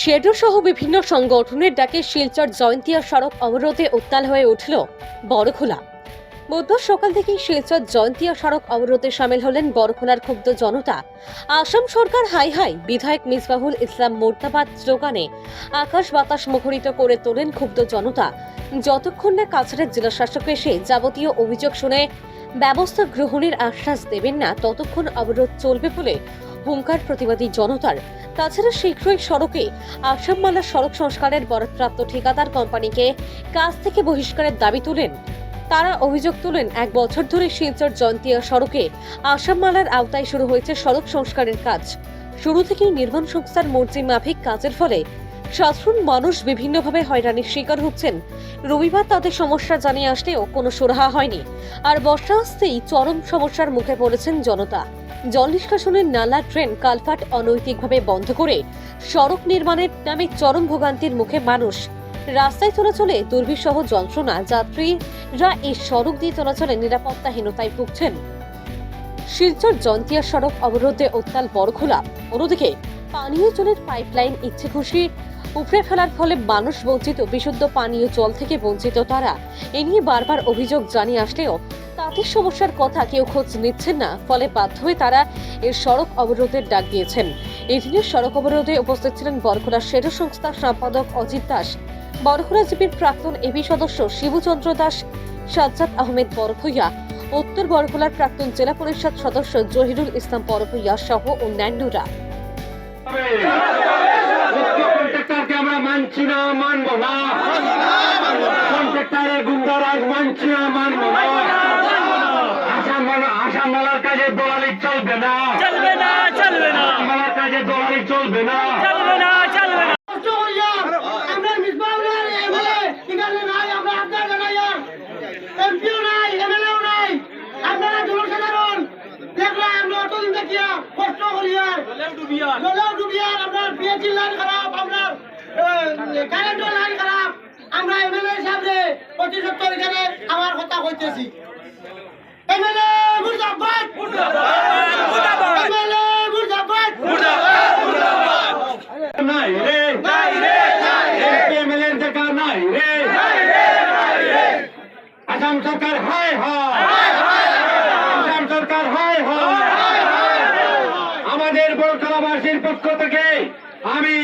Shadow সহ বিভিন্ন সংগঠনের ডাকে শিলচর জয়ন্তিয়া সড়ক অবরোধে উত্তাল হয়ে উঠল বড়খোলা। বুধবার সকাল থেকেই শিলচর জয়ন্তিয়া সড়ক অবরোধে সামিল হলেন বড়খোলার ক্ষুব্ধ জনতা। আসাম সরকার হাই হাই, বিধায়ক মিসবাহুল ইসলাম মোর্তাবাদ স্লোগানে আকাশ বাতাস মুখরিত করে তোলেন ক্ষুব্ধ জনতা। যতক্ষণ না কাছাড়ের জেলা শাসক এসে যাবতীয় অভিযোগ শুনে ব্যবস্থা গ্রহণের আশ্বাস দেবেন না, ততক্ষণ অবরোধ চলবে বলে হুঙ্কার প্রতিবাদী জনতার। তাছাড়া শীঘ্রই সড়কে আসামমালা সড়ক সংস্কারের বরাদ্দপ্রাপ্ত ঠিকাদার কোম্পানিকে কাজ থেকে বহিষ্কারের দাবি তুলেন। তারা অভিযোগ তুলেন, এক বছর ধরে শিলচর জয়ন্তিয়া সড়কে আসামমালার আওতায় শুরু হয়েছে সড়ক সংস্কারের কাজ। শুরু থেকেই নির্মাণ সংস্থার মর্জি মাফিক কাজের ফলে সাধারণ মানুষ বিভিন্নভাবে হয়রানির শিকার হচ্ছেন। রবিবার তাদের সমস্যা জানিয়ে আসলেও কোনো সুরাহা হয়নি। আর বর্ষা আসতেই চরম সমস্যার মুখে পড়েছেন জনতা। জল নিষ্কাশনের নালা ট্রেন কালভার্ট অনৈতিকভাবে বন্ধ করে সড়ক নির্মাণের নামে চরম ভোগান্তির মুখে মানুষ। রাস্তায় চলাচলে দুর্বিষহ যন্ত্রণা, যাত্রীরা এই সড়ক দিয়ে চলাচলে নিরাপত্তাহীনতায় ভুগছেন। শিলচর জন্তিয়া সড়ক অবরোধে উত্তাল বড়খোলা। অন্যদিকে পানীয় জলের পাইপলাইন ইচ্ছে খুশি উপড়ে ফেলার ফলে মানুষ বঞ্চিত, বিশুদ্ধ পানীয় জল থেকে বঞ্চিত তারা। এ নিয়ে বারবার অভিযোগ জানিয়ে আসলেও তাদের সমস্যার কথা কেউ খোঁজ নিচ্ছেন না। ফলে বাধ্য হয়ে তারা এর সড়ক অবরোধের ডাক দিয়েছেন। এদিনের সড়ক অবরোধে উপস্থিত ছিলেন বরখোলা সেরা সংস্থার সম্পাদক অজিত দাস। বরখোলা জিপির প্রাক্তন এবি সদস্য শিবচন্দ্র দাস, সাজ্জাদ আহমেদ বরভূইয়া, উত্তর বরখোলার প্রাক্তন জেলা পরিষদ সদস্য জহিরুল ইসলাম বরভূইয়া সহ অন্যান্যরা। মানছি না, মানবো না। কন্ট্রাক্টরের গুন্ডারাজ মানছি না, মানবো না আসাম মালা- আসাম মালার কাজে দলালি চলবে না চলবে না চলবে না আসাম মালার কাজে দলালি চলবে না। চলবে না চলবে না। কষ্ট জলেও আপনার লাইন খারাপ আপনার কারেন্টের লাইন খারাপ। আমরা এমএলএ সামনে অতি সত্তর এখানে আমার কথা কইতেছি। এমএলএ মুর্দাবাদ। এমএলএ মুর্দাবাদ নাই রে নাই রে এমএলএ দেখা নাই রে আসাম সরকার হায় হায়। আসাম সরকার হায় হায়। আমাদের বড়তলাবাসীর পক্ষ থেকে আমি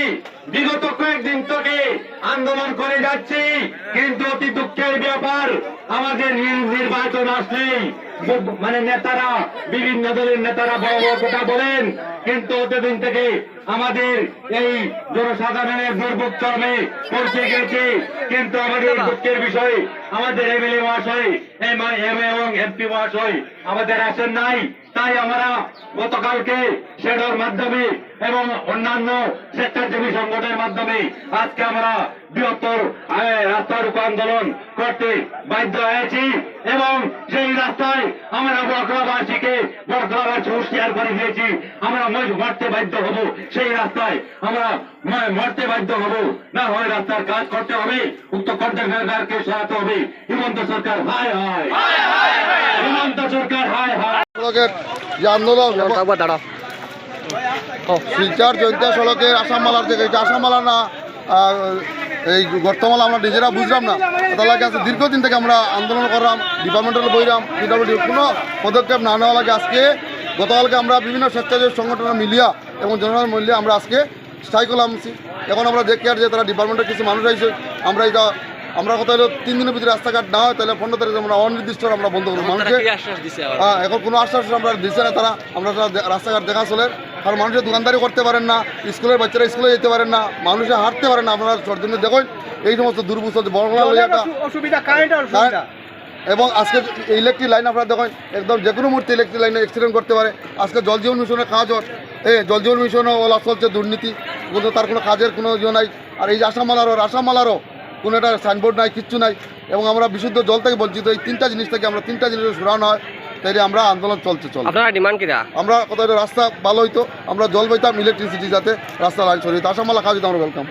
বিগত কয়েকদিন থেকে আন্দোলন করে যাচ্ছি কিন্তু অতি দুঃখের ব্যাপার আমাদের নির্বাচন আসলেই মানে নেতারা বিভিন্ন দলের নেতারা বড় বড় কথা বলেন কিন্তু অতদিন থেকে আমাদের এই জনসাধারণের দুর্ভোগ চরমে পৌঁছে গেছে কিন্তু আমাদের দুঃখের বিষয় আমাদের এমএলএ মহাশয় এবং এমপি মহাশয় আমাদের আসেন নাই। তাই আমরা গতকালকে সেডোর মাধ্যমে এবং অন্যান্য স্বেচ্ছাসেবী সংগঠনের মাধ্যমে আজকে আমরা বৃহত্তর রাস্তা রোকো আন্দোলন করতে বাধ্য হয়েছি এবং সেই রাস্তায় আমরা বরকলাবাসীকে বরকলাবাসী হুঁশিয়ার করে দিয়েছি। আমরা মরতে বাধ্য হব। সেই রাস্তায় আমরা মরতে বাধ্য হব। না হয় রাস্তার কাজ করতে হবে উক্ত কন্ট্রাক্টরকে সরাতে হবে। হিমন্ত সরকার হায় হায়। হিমন্ত সরকার হায় হায়। সড়কের যে আন্দোলন ও, শিলচর জয়ন্তিয়া সড়কের আসামমালার থেকে এটা আসামমালা না এই গর্তমালা আমরা নিজেরা বুঝলাম না। তার লাগে আজকে দীর্ঘদিন থেকে আমরা আন্দোলন করলাম ডিপার্টমেন্টাল বইরাম পিডাব্লিউডি কোনো পদক্ষেপ না নেওয়া লাগে আজকে। গতকালকে আমরা বিভিন্ন স্বেচ্ছাসেবী সংগঠন মিলিয়া এবং জনসাধারণ মিলিয়া আমরা আজকে স্ট্রাইক করলাম। এখন আমরা দেখি আর যে তারা ডিপার্টমেন্টের কিছু মানুষ আইছে আমরা এটা আমরা কথা হলো তিন দিনের ভিতরে রাস্তাঘাট না হয় তাহলে পনেরো তারিখে আমরা অনির্দিষ্ট আমরা বন্ধ করব। মানুষকে হ্যাঁ এখন কোনো আশ্বাস আমরা দিচ্ছে না তারা। আমরা রাস্তাঘাট দেখা চলে। কারণ মানুষের দোকানদারি করতে পারেন না স্কুলের বাচ্চারা স্কুলে যেতে পারেন না মানুষে হাঁটতে পারেন না। আপনারা জন্য দেখুন এই সমস্ত দুর্বুস্থ একটা অসুবিধা এবং আজকে ইলেকট্রিক লাইন আপনারা দেখুন একদম যে কোনো মুহূর্তে ইলেকট্রিক লাইনে অ্যাক্সিডেন্ট করতে পারে। আজকে জল জীবন মিশনের কাজ হয় এই জল জীবন মিশনও ওলা চলছে দুর্নীতি। কিন্তু তার কোনো কাজের কোনো ইয়ে নাই। আর এই যে আসামালারও আসামালারও কোনো একটা সাইনবোর্ড নাই কিচ্ছু নাই। এবং আমরা বিশুদ্ধ জল থেকে বঞ্চিত এই তিনটা জিনিস থেকে আমরা তিনটা জিনিস সুরানো হয় তাই আমরা আন্দোলন চলছে চল আপনারা ডিমান্ড কিরা? আমরা কোথাও রাস্তা ভালো হইতো আমরা জল পাইতাম ইলেকট্রিসিটি যাতে রাস্তা লাইন সরিয়ে আসামালা কাজ আমরা ওয়েলকাম